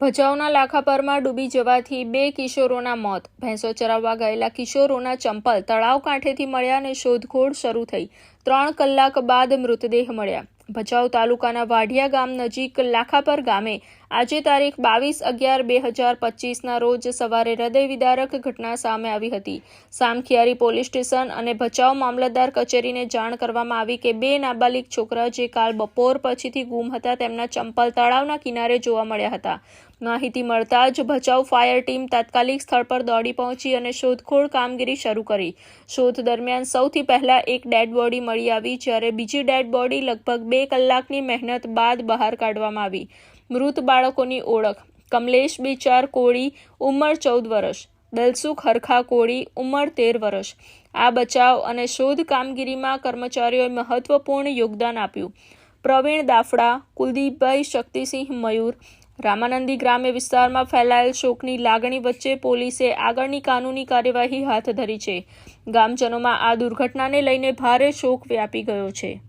ભચાઉના લાખાપરમાં ડૂબી જવાથી બે કિશોરોના મોત. ભેંસો ચરાવવા ગયેલા કિશોરોના ચંપલ તળાવ કાંઠેથી મળ્યા અને શોધખોળ શરૂ થઈ. ત્રણ કલાક બાદ મૃતદેહ મળ્યા. ભચાઉ તાલુકાના વાઢિયા ગામ નજીક લાખાપર ગામે આજે તારીખ બાવીસ અગિયાર બે હજાર પચીસના રોજ સવારે હૃદય વિદારક ઘટના સામે આવી હતી. સામખિયારી પોલીસ સ્ટેશન અને ભચાઉ મામલતદાર કચેરીને જાણ કરવામાં આવી કે બે નાબાલિગ છોકરા જે કાલ બપોર પછીથી ગુમ હતા તેમના ચંપલ તળાવના કિનારે જોવા મળ્યા હતા. માહિતી મળતા જ ભચાઉ ફાયર ટીમ તાત્કાલિક સ્થળ પર દોડી પહોંચી અને શોધખોળ કામગીરી શરૂ કરી. શોધ દરમિયાન સૌથી પહેલા એક ડેડ બોડી મળી આવી, જ્યારે બીજી ડેડ બોડી લગભગ બે કલાકની મહેનત બાદ બહાર કાઢવામાં આવી. મૃત બાળકોની ઓળખ. કમલેશ બિચાર કોળી ઉંમર ચૌદ વર્ષ. દલસુખ હરખા કોળી ઉંમર તેર વર્ષ. આ બચાવ અને શોધ કામગીરીમાં કર્મચારીઓએ મહત્વપૂર્ણ યોગદાન આપ્યું. પ્રવીણ દાફડા, કુલદીપભાઈ શક્તિસિંહ મયુર, રામાનંદી ગ્રામ્ય વિસ્તારમાં ફેલાયેલ શોકની લાગણી વચ્ચે પોલીસે આગળની કાનૂની કાર્યવાહી હાથ ધરી છે. ગામજનોમાં આ દુર્ઘટનાને લઈને ભારે શોક વ્યાપી ગયો છે.